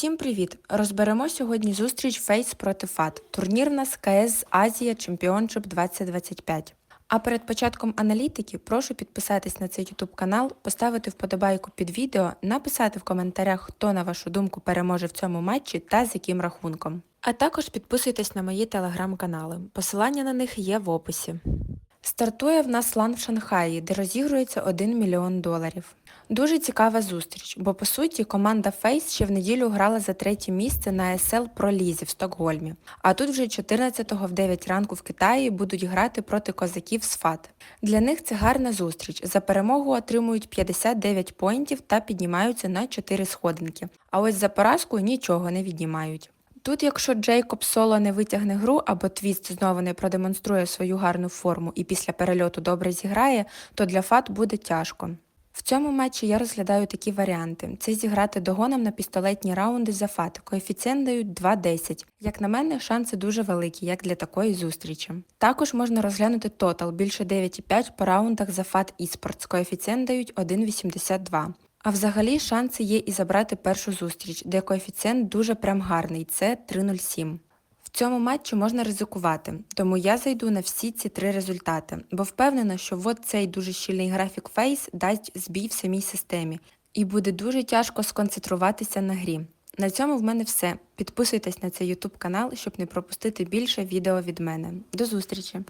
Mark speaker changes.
Speaker 1: Всім привіт! Розберемо сьогодні зустріч Фейс проти ФАТ. Турнір в нас КС Азія Чемпіоншип 2025. А перед початком аналітики прошу підписатись на цей YouTube канал, поставити вподобайку під відео, написати в коментарях, хто на вашу думку переможе в цьому матчі та з яким рахунком. А також підписуйтесь на мої телеграм-канали. Посилання на них є в описі. Стартує в нас лан в Шанхаї, де розігрується 1 мільйон доларів. Дуже цікава зустріч, бо по суті команда Фейс ще в неділю грала за третє місце на SL Pro Лізі в Стокгольмі. А тут вже 14-го в 9 ранку в Китаї будуть грати проти козаків з ФАТ. Для них це гарна зустріч. За перемогу отримують 59 поінтів та піднімаються на 4 сходинки. А ось за поразку нічого не віднімають. Тут, якщо Джейкоб соло не витягне гру або Твіст знову не продемонструє свою гарну форму і після перельоту добре зіграє, то для ФАТ буде тяжко. В цьому матчі я розглядаю такі варіанти: це зіграти догоном на пістолетні раунди за ФАТ. Коефіцієнт дають 2.10. Як на мене, шанси дуже великі, як для такої зустрічі. Також можна розглянути тотал більше 9,5 по раундах за ФАТ Esports. Коефіцієнт дають 1,82. А взагалі шанси є і забрати першу зустріч, де коефіцієнт дуже прям гарний це 3,07. В цьому матчі можна ризикувати, тому я зайду на всі ці три результати, бо впевнена, що от цей дуже щільний графік фейс дасть збій в самій системі, і буде дуже тяжко сконцентруватися на грі. На цьому в мене все. Підписуйтесь на цей YouTube канал, щоб не пропустити більше відео від мене. До зустрічі!